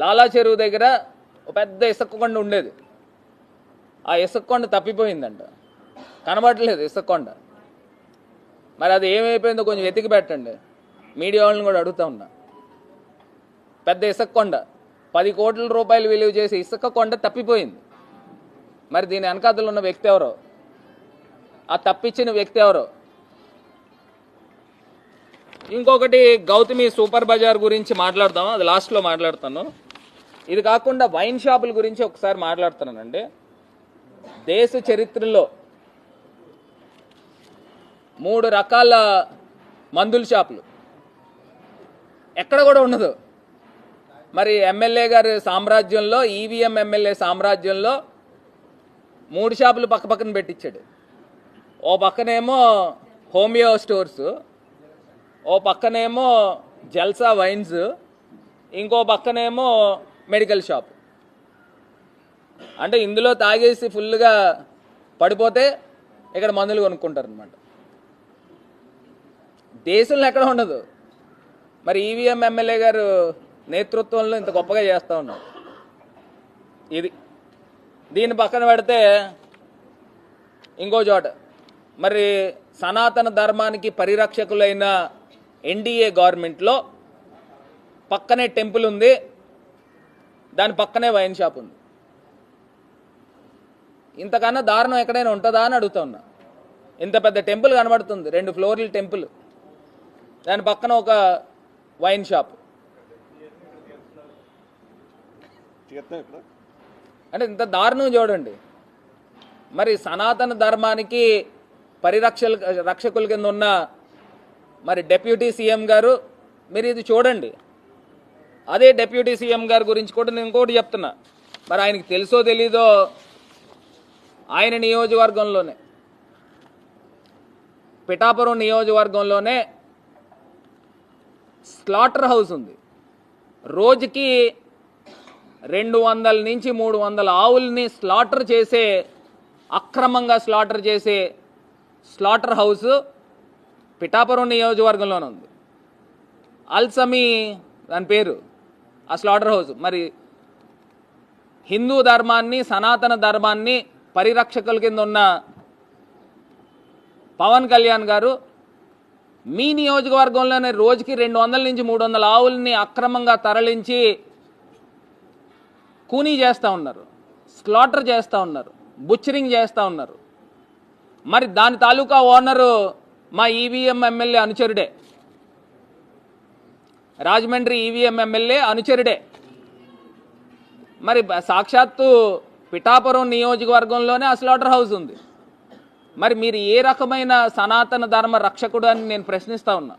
లాలా చెరువు దగ్గర ఒక పెద్ద ఇసుక ఉండేది. ఆ ఇసుకకొండ తప్పిపోయిందంట. కనబడట్లేదు ఇసుక కొండ. మరి అది ఏమైపోయిందో కొంచెం వెతికి పెట్టండి. మీడియా వాళ్ళని కూడా అడుగుతా ఉన్నా. పెద్ద ఇసుకకొండ పది కోట్ల రూపాయలు విలువ చేసి ఇసుక కొండ తప్పిపోయింది. మరి దీని వెనకాతలు ఉన్న వ్యక్తి ఎవరో? ఆ తప్పించిన వ్యక్తి ఎవరో? ఇంకొకటి గౌతమి సూపర్ బజార్ గురించి మాట్లాడతాం అది లాస్ట్లో మాట్లాడతాను. ఇది కాకుండా వైన్ షాపుల గురించి ఒకసారి మాట్లాడుతున్నానండి. దేశ చరిత్రలో మూడు రకాల మందుల షాపులు. ఎక్కడ కూడా ఉండదు. మరి ఎమ్మెల్యే గారి సామ్రాజ్యంలో ఈవీఎం ఎమ్మెల్యే సామ్రాజ్యంలో మూడు షాపులు పక్క పక్కన పెట్టించాడు. ఓ పక్కనేమో హోమియో స్టోర్స్ ఓ పక్కనేమో జల్సా వైన్స్ ఇంకో పక్కనేమో మెడికల్ షాప్. అంటే ఇందులో తాగేసి ఫుల్గా పడిపోతే ఇక్కడ మందులు కొనుక్కుంటారు అనమాట దేశంలో ఎక్కడ ఉండదు. మరి ఈవీఎం ఎమ్మెల్యే గారు నేతృత్వంలో ఇంత గొప్పగా చేస్తూ ఉన్నారు. ఇది దీని పక్కన పెడితే ఇంకో చోట. మరి సనాతన ధర్మానికి పరిరక్షకులైన ఎన్డీఏ గవర్నమెంట్లో పక్కనే టెంపుల్ ఉంది. దాని పక్కనే వైన్ షాప్ ఉంది. ఇంతకన్నా దారుణం ఎక్కడైనా ఉంటుందా అని అడుగుతా ఉన్నా. ఇంత పెద్ద టెంపుల్ కనబడుతుంది రెండు ఫ్లోర్ల టెంపుల్. దాని పక్కన ఒక వైన్ షాప్. అంటే ఇంత దారుణం చూడండి. మరి సనాతన ధర్మానికి పరిరక్షల రక్షకుల కింద ఉన్న మరి డెప్యూటీ సీఎం గారు మీరు ఇది చూడండి. అదే డెప్యూటీ సీఎం గారి గురించి కూడా నేను ఇంకోటి చెప్తున్నా. మరి ఆయనకి తెలుసో తెలీదో ఆయన నియోజకవర్గంలోనే పిఠాపురం నియోజకవర్గంలోనే స్లాటర్ హౌస్ ఉంది. రోజుకి రెండు వందల నుంచి మూడు వందల ఆవుల్ని స్లాటర్ చేసే అక్రమంగా స్లాటర్ చేసే స్లాటర్ హౌస్ పిఠాపురం నియోజకవర్గంలోనే ఉంది. అల్సమీ దాని పేరు. ఆ స్లాటర్ హౌస్ మరి హిందూ ధర్మాన్ని సనాతన ధర్మాన్ని పరిరక్షకుల కింద ఉన్న పవన్ కళ్యాణ్ గారు మీ నియోజకవర్గంలోనే రోజుకి రెండు వందల నుంచి మూడు వందల ఆవుల్ని అక్రమంగా తరలించి కూనీ చేస్తూ ఉన్నారు స్లాటర్ చేస్తూ ఉన్నారు బుచ్చరింగ్ చేస్తూ ఉన్నారు. మరి దాని తాలూకా ఓనరు మా ఈవీఎం ఎమ్మెల్యే అనుచరుడే. రాజమండ్రి ఈవీఎం ఎమ్మెల్యే అనుచరుడే. మరి సాక్షాత్తు పిఠాపురం నియోజకవర్గంలోనే ఆ స్లాటర్ హౌస్ ఉంది. మరి మీరు ఏ రకమైన సనాతన ధర్మ రక్షకుడు అని నేను ప్రశ్నిస్తా ఉన్నా.